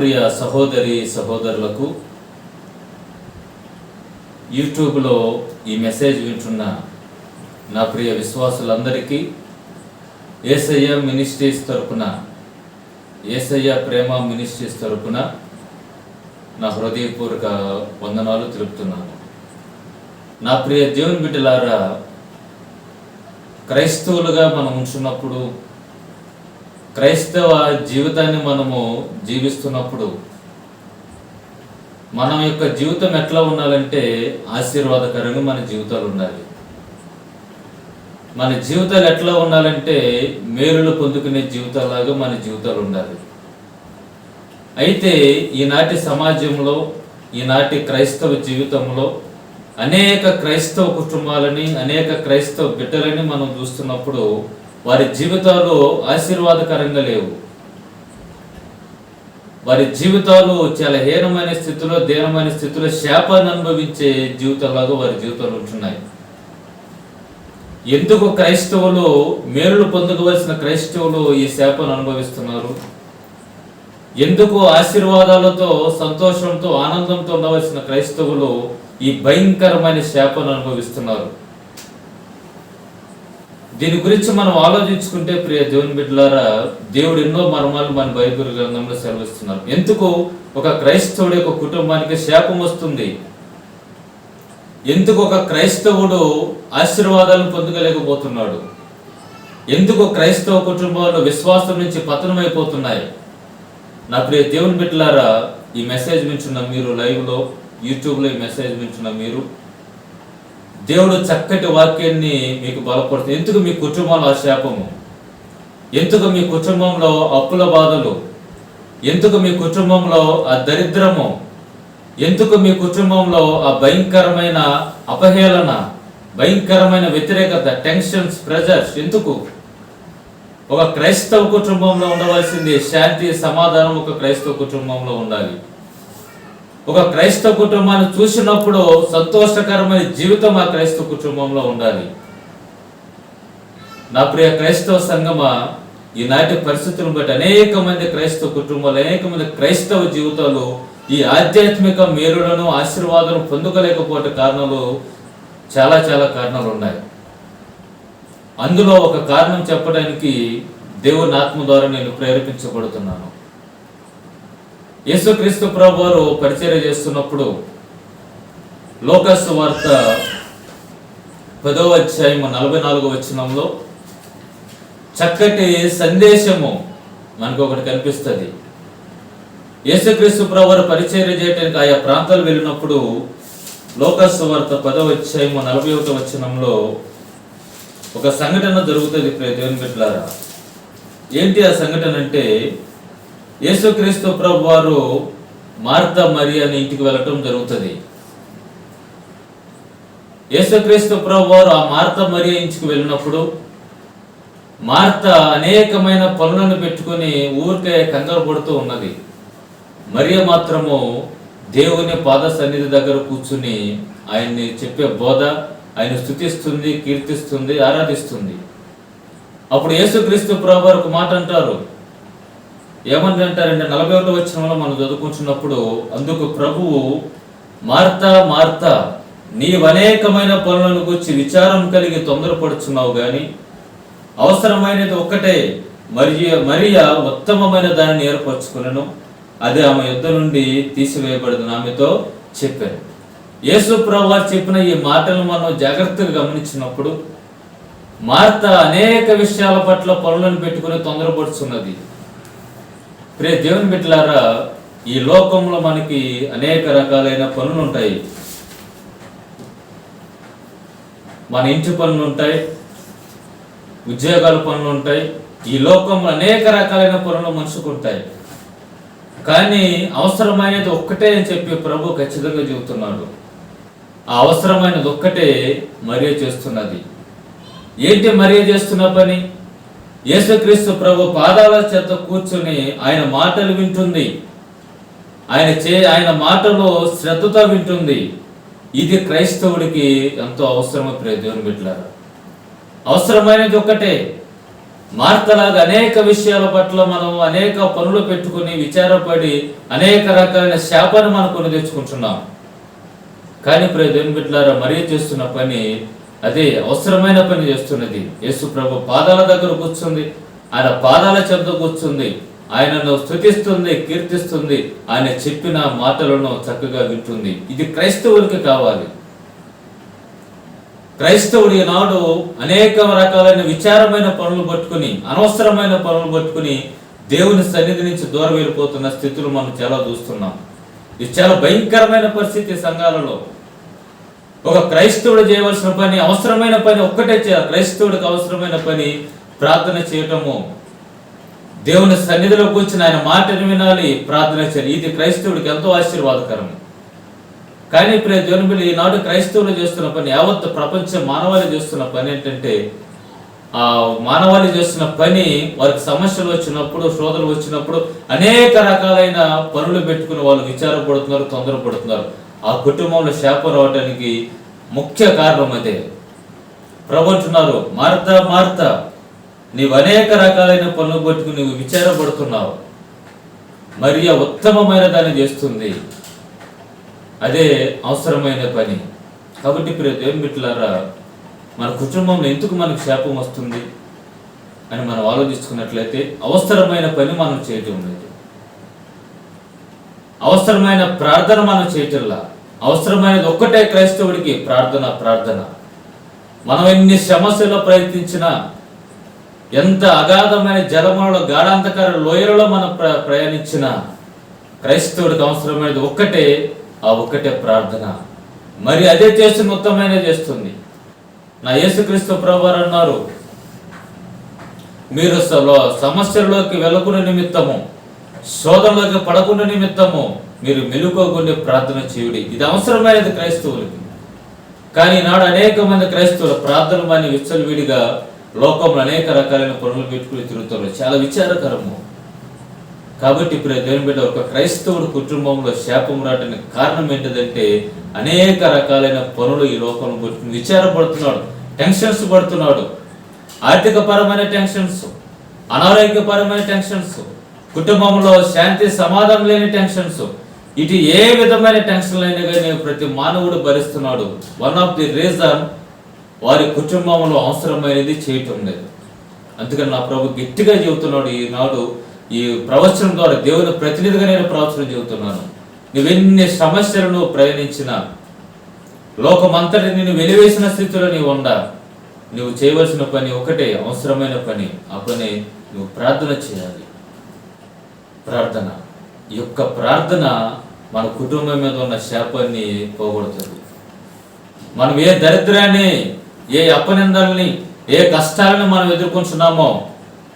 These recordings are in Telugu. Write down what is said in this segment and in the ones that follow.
ప్రియ సహోదరి సహోదరులకు యూట్యూబ్లో ఈ మెసేజ్ వింటున్న నా ప్రియ విశ్వాసులందరికీ ఏసయ్య మినిస్ట్రీస్ తరపున ఏసయ్య ప్రేమ మినిస్ట్రీస్ తరపున నా హృదయపూర్వక వందనాలు తెలుపుతున్నాను. నా ప్రియ దేవుని బిడ్డలారా క్రైస్తవులుగా మనం ఉంటున్నప్పుడు క్రైస్తవ జీవితాన్ని మనము జీవిస్తున్నప్పుడు మన యొక్క జీవితం ఎట్లా ఉండాలంటే ఆశీర్వాదకరంగా మన జీవితాలు ఉండాలి. మన జీవితాలు ఎట్లా ఉండాలంటే మేలులు పొందుకునే జీవితాలాగా మన జీవితాలు ఉండాలి. అయితే ఈనాటి సమాజంలో ఈనాటి క్రైస్తవ జీవితంలో అనేక క్రైస్తవ కుటుంబాలని అనేక క్రైస్తవ బిడ్డలని మనం చూస్తున్నప్పుడు వారి జీవితాలు ఆశీర్వాదకరంగా లేవు. వారి జీవితాలు చాలా హీనమైన స్థితిలో దీనమైన స్థితిలో శాపాన్ని అనుభవించే జీవితాలాగా వారి జీవితాలు ఉంటున్నాయి. ఎందుకు క్రైస్తవులు మేలులు పొందవలసిన క్రైస్తవులు ఈ శాపను అనుభవిస్తున్నారు? ఎందుకు ఆశీర్వాదాలతో సంతోషంతో ఆనందంతో ఉండవలసిన క్రైస్తవులు ఈ భయంకరమైన శాపను అనుభవిస్తున్నారు? దీని గురించి మనం ఆలోచించుకుంటే ప్రియ దేవుని బిడ్డలారా దేవుడు ఎన్నో మర్మాలు మన బైబిల్ గ్రంథంలో సెలవిస్తున్నారు. ఎందుకు? ఒక క్రైస్తవుడి యొక్క కుటుంబానికి శాపం వస్తుంది. ఎందుకు ఒక క్రైస్తవుడు ఆశీర్వాదాలను పొందగలేకపోతున్నాడు ఎందుకు క్రైస్తవ కుటుంబాలు విశ్వాసం నుంచి పతనమైపోతున్నాయి? నా ప్రియ దేవుని బిడ్డలారా ఈ మెసేజ్ మించున్న మీరు లైవ్లో యూట్యూబ్లో ఈ మెసేజ్ మించున్న మీరు దేవుడు చక్కటి వాక్యాన్ని మీకు బలపడుతుంది ఎందుకు మీ కుటుంబంలో ఆ శాపము? ఎందుకు మీ కుటుంబంలో అప్పుల బాధలు? ఎందుకు మీ కుటుంబంలో ఆ దరిద్రము? ఎందుకు మీ కుటుంబంలో ఆ భయంకరమైన అపహేళన భయంకరమైన వ్యతిరేకత టెన్షన్స్ ప్రెజర్స్? ఎందుకు? ఒక క్రైస్తవ కుటుంబంలో ఉండవలసింది శాంతి సమాధానం ఒక క్రైస్తవ కుటుంబంలో ఉండాలి. ఒక క్రైస్తవ కుటుంబాన్ని చూసినప్పుడు సంతోషకరమైన జీవితం ఆ క్రైస్తవ కుటుంబంలో ఉండాలి. నా ప్రియ క్రైస్తవ సంగమ ఈనాటి పరిస్థితులను బట్టి అనేక మంది క్రైస్తవ కుటుంబాలు అనేక మంది క్రైస్తవ జీవితాలు ఈ ఆధ్యాత్మిక మేలులను ఆశీర్వాదాలను పొందుకోలేకపోతే కారణాలు చాలా చాలా కారణాలు ఉన్నాయి. అందులో ఒక కారణం చెప్పడానికి దేవుని ఆత్మ ద్వారా నేను ప్రేరేపించబడుతున్నాను. యేసుక్రీస్తు ప్రభు వారు పరిచయం చేస్తున్నప్పుడు లోకస్ వార్త పదవ అధ్యాయము నలభై నాలుగో వచనంలో చక్కటి సందేశము మనకు ఒకటి కనిపిస్తుంది. యేసుక్రీస్తు ప్రభు వారు చేయడానికి ఆయా ప్రాంతాలు వెళ్ళినప్పుడు లోకస్ వార్త పదవ అధ్యాయము నలభై ఒకటి వచనంలో ఒక సంఘటన జరుగుతుంది దేవుని బిడ్డలారా. ఏంటి ఆ సంఘటన అంటే యేసుక్రీస్తు ప్రభు వారు మార్త మరి అని ఇంటికి వెళ్ళటం జరుగుతుంది. యేసుక్రీస్తు ప్రభు వారు ఆ మార్త మరి ఇంటికి వెళ్ళినప్పుడు మార్త అనేకమైన పనులను పెట్టుకుని ఊరికే కంగారు పడుతూ ఉన్నది. మరియ మాత్రము దేవుని పాద సన్నిధి దగ్గర కూర్చుని ఆయన్ని చెప్పే బోధ ఆయన స్థుతిస్తుంది కీర్తిస్తుంది ఆరాధిస్తుంది. అప్పుడు యేసుక్రీస్తు ప్రభు వారు ఒక మాట అంటారు. ఏమని అంటారంటే నలభై ఒకటి వచ్చినంలో మనం చదువుకుంటున్నప్పుడు అందుకు ప్రభువు మార్త మార్త నీవు అనేకమైన పనులను గురించి విచారం కలిగి తొందరపడుచున్నావు కానీ అవసరమైనది ఒక్కటే మరియు మరియ ఉత్తమమైన దానిని ఏర్పరచుకున్నాను అది ఆమె యుద్ధ నుండి తీసివేయబడింది ఆమెతో చెప్పారు యేసు ప్రభు చెప్పిన ఈ మాటలను మనం జాగ్రత్తగా గమనించినప్పుడు మార్త అనేక విషయాల పట్ల పనులను పెట్టుకుని తొందరపడుచున్నది. ప్రియ దేవుని బిడ్డలారా ఈ లోకంలో మనకి అనేక రకాలైన పనులు ఉంటాయి మన ఇంటి పనులు ఉంటాయి ఉద్యోగాల పనులు ఉంటాయి ఈ లోకంలో అనేక రకాలైన పనులు మనుషుకు ఉంటాయి కానీ అవసరమైనది ఒక్కటే అని చెప్పి ప్రభు ఖచ్చితంగా చెబుతున్నాడు. ఆ అవసరమైనది ఒక్కటే మరియ చేస్తున్నది. ఏంటి మరియ చేస్తున్న పని? యేసుక్రీస్తు ప్రభు పాదాల చేత కూర్చుని ఆయన మాటలు వింటుంది. ఆయన చే ఆయన మాటలు శ్రద్ధతో వింటుంది. ఇది క్రైస్తవుడికి ఎంతో అవసరమో ప్రియ దేవుని బిడ్డలారా? అవసరమైనది ఒక్కటే. మార్తలాగా అనేక విషయాల పట్ల మనం అనేక పనులు పెట్టుకుని విచారపడి అనేక రకాలైన శాపాన్ని మనం కొని తెచ్చుకుంటున్నాం. కానీ ఇప్పుడు దేవుని బిడ్డలారా మరీ చేస్తున్న పని అదే అవసరమైన పని చేస్తున్నది. యేసు ప్రభు పాదాల దగ్గర కూర్చుంది. ఆయన పాదాల చెంత కూర్చుంది. ఆయనను స్థుతిస్తుంది కీర్తిస్తుంది. ఆయన చెప్పిన మాటలను చక్కగా వింటుంది. ఇది క్రైస్తవులకి కావాలి. క్రైస్తవుడి నాడు అనేక రకాలైన విచారమైన పనులు పట్టుకుని అనవసరమైన పనులు పట్టుకుని దేవుని సన్నిధి నుంచి దూరం వెళ్ళిపోతున్న స్థితులు మనం చాలా చూస్తున్నాం. ఇది చాలా భయంకరమైన పరిస్థితి సంఘాలలో. ఒక క్రైస్తవుడు చేయవలసిన పని అవసరమైన పని ఒక్కటే చేయాలి. క్రైస్తవుడికి అవసరమైన పని ప్రార్థన చేయటము. దేవుని సన్నిధిలో కూర్చుని ఆయన మాటను వినాలి ప్రార్థన చేయాలి. ఇది క్రైస్తవుడికి ఎంతో ఆశీర్వాదకరం కానీ ఇప్పుడు దేవుని ఈనాడు క్రైస్తవులు చేస్తున్న పని యావత్ ప్రపంచ మానవాళి చేస్తున్న పని ఏంటంటే ఆ మానవాళి చేస్తున్న పని వారికి సమస్యలు వచ్చినప్పుడు శోధనలు వచ్చినప్పుడు అనేక రకాలైన పనులు పెట్టుకుని వాళ్ళు విచారపడుతున్నారు తొందరపడుతున్నారు. ఆ కుటుంబంలో శాపం రావటానికి ముఖ్య కారణం అదే. ప్రభు అంటున్నారు మార్త నీవు అనేక రకాలైన పనులు పట్టుకుని నువ్వు విచారపడుతున్నావు. మరి ఉత్తమమైన దాన్ని చేస్తుంది. అదే అవసరమైన పని. కాబట్టి ప్రియ దేవుని బిడ్డలారా మన కుటుంబంలో ఎందుకు మనకు శాపం వస్తుంది అని మనం ఆలోచించుకున్నట్లయితే అవసరమైన పని మనం చేయటం లేదు. అవసరమైన ప్రార్థన మనం చేయటంలా. అవసరమైనది ఒక్కటే క్రైస్తవుడికి ప్రార్థన ప్రార్థన. మనం ఎన్ని సమస్యలో ప్రయత్నించినా ఎంత అగాధమైన జలములలో గాఢాంతకార లోయలలో మనం ప్ర ప్రయాణించిన క్రైస్తవుడికి అవసరమైనది ఒక్కటే ఆ ఒక్కటే ప్రార్థన. మరి అదే చేసి మొత్తమైన చేస్తుంది. నా యేసుక్రీస్తు ప్రభువారు అన్నారు మీరు సలో- సమస్యల్లోకి వెళ్ళకున్న నిమిత్తము శోధనలకు పడకుండా నిమిత్తము మీరు మెలుకోకుండా ప్రార్థన చేయుడి. ఇది అవసరమైనది క్రైస్తవులకి. కానీ నాడు అనేక మంది క్రైస్తవులు ప్రార్థన మాని విచ్చలవిడిగా లోకంలో అనేక రకాలైన పనులు పెట్టుకుని తిరుగుతున్నారు. చాలా విచారకరము. కాబట్టి ఇప్పుడు దేవుని బిడ్డ ఒక క్రైస్తవుడు కుటుంబంలో శాపం రావడానికి కారణం ఏంటిదంటే అనేక రకాలైన పనులు ఈ లోకంలో విచారపడుతున్నాడు టెన్షన్స్ పడుతున్నాడు. ఆర్థిక పరమైన టెన్షన్స్ అనారోగ్యపరమైన టెన్షన్స్ కుటుంబంలో శాంతి సమాధానం లేని టెన్షన్స్. ఇటు ఏ విధమైన టెన్షన్లు అయినా కానీ ప్రతి మానవుడు భరిస్తున్నాడు. వన్ ఆఫ్ ది రీజన్ వారి కుటుంబంలో అవసరమైనది చేయటం లేదు. అందుకని నా ప్రభు గట్టిగా చెబుతున్నాడు ఈనాడు ఈ ప్రవచనం ద్వారా దేవుని ప్రతినిధిగా నేను ప్రవచనం చెబుతున్నాను. నువ్వెన్ని సమస్యలను ప్రయాణించిన లోకమంతటి నిన్ను వెలివేసిన స్థితిలో నీవు ఉండ నువ్వు చేయవలసిన పని ఒకటే అవసరమైన పని. ఆ పని నువ్వు ప్రార్థన చేయాలి. ప్రార్థన. ఈ యొక్క ప్రార్థన మన కుటుంబం మీద ఉన్న శాపాన్ని పోగొడుతుంది. మనం ఏ దరిద్రాన్ని ఏ అపనిందల్ని ఏ కష్టాలను మనం ఎదుర్కొంటున్నామో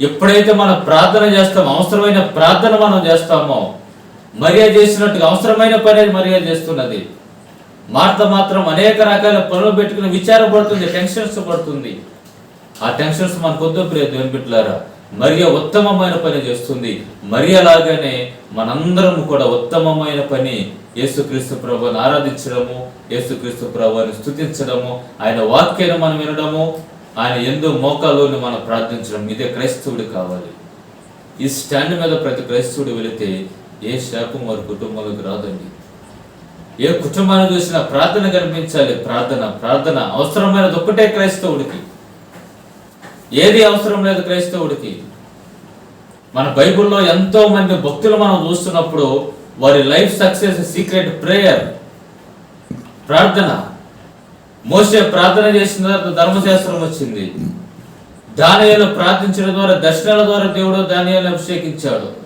ఎప్పుడైతే మనం ప్రార్థన చేస్తామో అవసరమైన ప్రార్థన మనం చేస్తామో మరియా చేసినట్టుగా అవసరమైన పని మరియా చేస్తున్నది. మార్త మాత్రం అనేక రకాల పనులు పెట్టుకుని విచారపడుతుంది టెన్షన్స్ పడుతుంది. ఆ టెన్షన్స్ మన వద్దు ప్రియ దేవుని బిడ్డలారా మరియ ఉత్తమమైన పని చేస్తుంది. మరియలాగానే మనందరం కూడా ఉత్తమమైన పని యేసుక్రీస్తు ప్రభుని ఆరాధించడము యేసుక్రీస్తు ప్రభుని స్థుతించడము ఆయన వాక్యాన్ని మనం వినడము ఆయన ఎందు మోకాలోని మనం ప్రార్థించడం. ఇదే క్రైస్తవుడు కావాలి. ఈ స్టాండ్ మీద ప్రతి క్రైస్తవుడు వెళితే ఏ శాపం వారి కుటుంబంలోకి రాదండి. ఏ కుటుంబాన్ని చూసినా ప్రార్థన కనిపించాలి. ప్రార్థన ప్రార్థన అవసరమైనది ఒక్కటే క్రైస్తవుడికి. ఏది అవసరం లేదు క్రైస్తవుడికి. మన బైబిల్లో ఎంతో మంది భక్తులు మనం చూస్తున్నప్పుడు వారి లైఫ్ సక్సెస్ సీక్రెట్ ప్రేయర్ ప్రార్థన. మోసే ప్రార్థన చేసిన తర్వాత ధర్మశాస్త్రం వచ్చింది. దానియాలు ప్రార్థించడం ద్వారా దర్శనాల ద్వారా దేవుడు దానియాలు అభిషేకించాడు.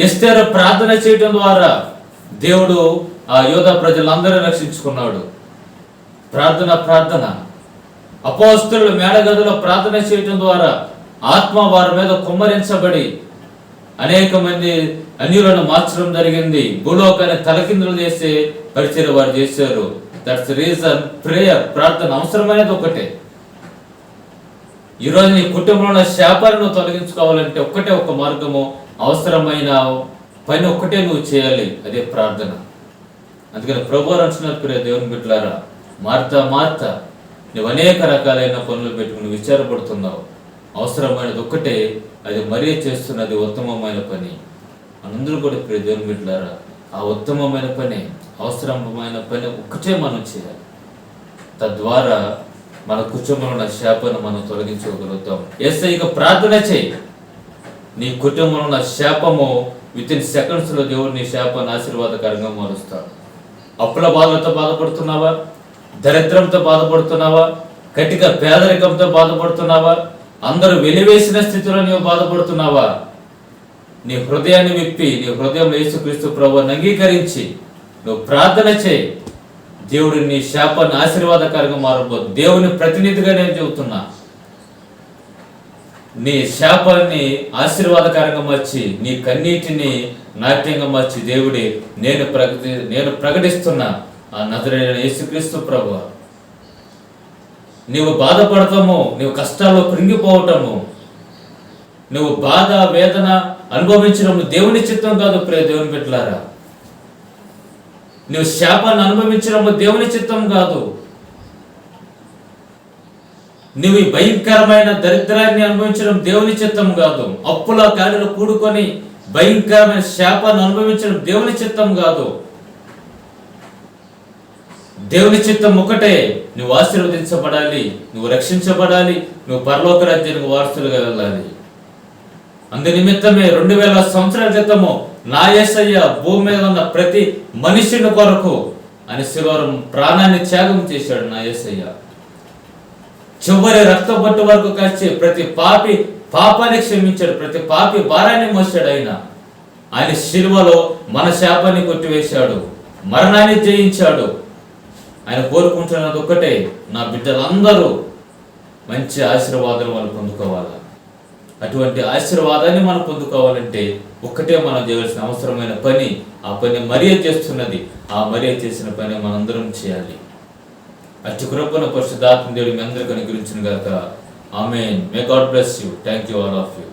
ఎస్తేరు ప్రార్థన చేయడం ద్వారా దేవుడు ఆ యోధ ప్రజలందరూ రక్షించుకున్నాడు. ప్రార్థన ప్రార్థన. అపోస్తులు మేడగదిలో ప్రార్థన చేయటం ద్వారా ఆత్మ వారి మీద కుమ్మరించబడి అనేక మంది అన్యులను మార్చడం జరిగింది. భూలోకాన్ని తలకిందులు చేసే పరిచయం వారు చేశారు. దట్స్ రీజన్ ప్రేయర్ ప్రార్థన అవసరమైనది ఒకటే. ఈరోజు నీ కుటుంబంలో శాపాలను తొలగించుకోవాలంటే ఒక్కటే ఒక మార్గము అవసరమైన పని ఒక్కటే నువ్వు చేయాలి అదే ప్రార్థన. అందుకని ప్రభు అంటున్నారు ప్రియ దేవుని బిడ్డలారా మార్తా మార్తా నువ్వు అనేక రకాలైన పనులు పెట్టుకుని విచారపడుతున్నావు. అవసరమైనది ఒక్కటే అది మరీ చేస్తున్నది ఉత్తమమైన పని. అందరూ కూడా ప్రియ దేవుని ఆ ఉత్తమమైన పని అవసరమైన పని ఒక్కటే మనం చేయాలి. తద్వారా మన కుటుంబంలో ఉన్న శాపను మనం తొలగించుకోగలుగుతాం. ఎస్ ఇక ప్రార్థన చేయి. నీ కుటుంబంలో ఉన్న శాపము విత్ ఇన్ సెకండ్స్లో దేవుడు నీ శాపాన్ని ఆశీర్వాదకరంగా మారుస్తాడు. అప్పుల బాధలతో బాధపడుతున్నావా? దరిద్రంతో బాధపడుతున్నావా? కటిక పేదరికంతో బాధపడుతున్నావా? అందరూ వెలివేసిన స్థితిలో నీవు బాధపడుతున్నావా? నీ హృదయాన్ని విప్పి నీ హృదయం యేసుక్రీస్తు ప్రభువుని అంగీకరించి నువ్వు ప్రార్థన చేయి. దేవుడు నీ శాపాన్ని ఆశీర్వాదకరంగా మారబో దేవుని ప్రతినిధిగా నేను చెబుతున్నా. నీ శాపాన్ని ఆశీర్వాదకరంగా మార్చి నీ కన్నీటిని నాట్యంగా మార్చి దేవుడి నేను ప్రకటి నేను ప్రకటిస్తున్నా. ఆ నజరైన యేసుక్రీస్తు ప్రభు. నీవు బాధపడతాము నీవు కష్టాల్లో కృంగిపోవటము. నువ్వు బాధ వేదన అనుభవించడం దేవుని చిత్తం కాదు ప్రే దేవుని బిడ్డలారా. నువ్వు శాపాన్ని అనుభవించడం దేవుని చిత్తం కాదు. నువ్వు భయంకరమైన దరిద్రాన్ని అనుభవించడం దేవుని చిత్తం కాదు. అప్పుల కాలిలో కూడుకొని భయంకరమైన శాపాన్ని అనుభవించడం దేవుని చిత్తం కాదు. దేవుని చిత్తం ఒకటే నువ్వు ఆశీర్వదించబడాలి నువ్వు రక్షించబడాలి నువ్వు పరలోక రాజ్యానికి వారసులుగా వెళ్ళాలి. అందు నిమిత్తమే రెండు వేల సంవత్సరాల క్రితము నాయసయ్య భూమి మీద ఉన్న ప్రతి మనిషిని కొరకు అని శివరం ప్రాణాన్ని త్యాగం చేశాడు నా యేసయ్య చివరి రక్తపట్టు వరకు కలిసి ప్రతి పాపి పాపాన్ని క్షమించాడు ప్రతి పాపి భారాన్ని మోసాడు ఆయన. ఆయన శిలువలో మన శాపాన్ని కొట్టివేశాడు మరణాన్ని జయించాడు ఆయన కోరుకుంటున్నది ఒక్కటే నా బిడ్డలందరూ మంచి ఆశీర్వాదాలు వాళ్ళు పొందుకోవాలి? అటువంటి ఆశీర్వాదాన్ని మనం పొందుకోవాలంటే ఒక్కటే మనం చేయవలసిన అవసరమైన పని ఆ పని మరియ చేస్తున్నది. ఆ మరియ చేసిన పని మనందరం చేయాలి. అటు కృపణ పరిశుద్ధాత్మ దేవుడి మీ అందరికీ అనుగ్రహించిన గాక. ఆమె may God bless you thank you all of you